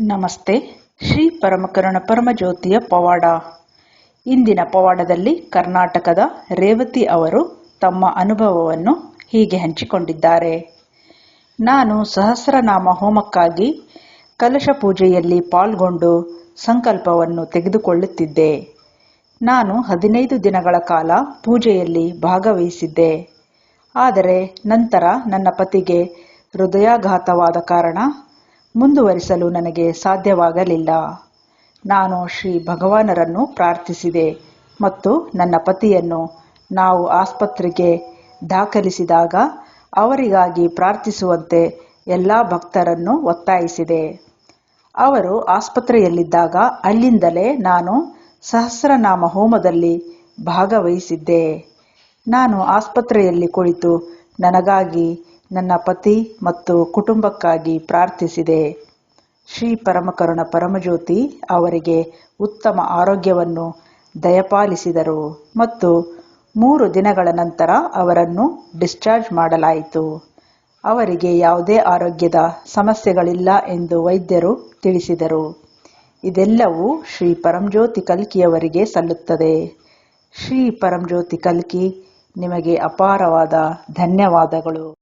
ನಮಸ್ತೆ. ಶ್ರೀ ಪರಮಕರುಣ ಪರಮಜ್ಯೋತಿಯ ಪವಾಡ. ಇಂದಿನ ಪವಾಡದಲ್ಲಿ ಕರ್ನಾಟಕದ ರೇವತಿ ಅವರು ತಮ್ಮ ಅನುಭವವನ್ನು ಹೀಗೆ ಹಂಚಿಕೊಂಡಿದ್ದಾರೆ. ನಾನು ಸಹಸ್ರನಾಮ ಹೋಮಕ್ಕಾಗಿ ಕಲಶ ಪೂಜೆಯಲ್ಲಿ ಪಾಲ್ಗೊಂಡು ಸಂಕಲ್ಪವನ್ನು ತೆಗೆದುಕೊಳ್ಳುತ್ತಿದ್ದೆ. ನಾನು ಹದಿನೈದು ದಿನಗಳ ಕಾಲ ಪೂಜೆಯಲ್ಲಿ ಭಾಗವಹಿಸಿದ್ದೆ. ಆದರೆ ನಂತರ ನನ್ನ ಪತಿಗೆ ಹೃದಯಾಘಾತವಾದ ಕಾರಣ ಮುಂದುವರಿಸಲು ನನಗೆ ಸಾಧ್ಯವಾಗಲಿಲ್ಲ. ನಾನು ಶ್ರೀ ಭಗವಾನರನ್ನು ಪ್ರಾರ್ಥಿಸಿದೆ ಮತ್ತು ನನ್ನ ಪತಿಯನ್ನು ನಾವು ಆಸ್ಪತ್ರೆಗೆ ದಾಖಲಿಸಿದಾಗ ಅವರಿಗಾಗಿ ಪ್ರಾರ್ಥಿಸುವಂತೆ ಎಲ್ಲ ಭಕ್ತರನ್ನು ಒತ್ತಾಯಿಸಿದೆ. ಅವರು ಆಸ್ಪತ್ರೆಯಲ್ಲಿದ್ದಾಗ ಅಲ್ಲಿಂದಲೇ ನಾನು ಸಹಸ್ರನಾಮ ಹೋಮದಲ್ಲಿ ಭಾಗವಹಿಸಿದ್ದೆ. ನಾನು ಆಸ್ಪತ್ರೆಯಲ್ಲಿ ಕುಳಿತು ನನಗಾಗಿ ನನ್ನ ಪತಿ ಮತ್ತು ಕುಟುಂಬಕ್ಕಾಗಿ ಪ್ರಾರ್ಥಿಸಿದೆ. ಶ್ರೀ ಪರಮಕರುಣ ಪರಮಜ್ಯೋತಿ ಅವರಿಗೆ ಉತ್ತಮ ಆರೋಗ್ಯವನ್ನು ದಯಪಾಲಿಸಿದರು ಮತ್ತು ಮೂರು ದಿನಗಳ ನಂತರ ಅವರನ್ನು ಡಿಸ್ಚಾರ್ಜ್ ಮಾಡಲಾಯಿತು. ಅವರಿಗೆ ಯಾವುದೇ ಆರೋಗ್ಯದ ಸಮಸ್ಯೆಗಳಿಲ್ಲ ಎಂದು ವೈದ್ಯರು ತಿಳಿಸಿದರು. ಇದೆಲ್ಲವೂ ಶ್ರೀ ಪರಂಜ್ಯೋತಿ ಕಲ್ಕಿಯವರಿಗೆ ಸಲ್ಲುತ್ತದೆ. ಶ್ರೀ ಪರಂಜ್ಯೋತಿ ಕಲ್ಕಿ, ನಿಮಗೆ ಅಪಾರವಾದ ಧನ್ಯವಾದಗಳು.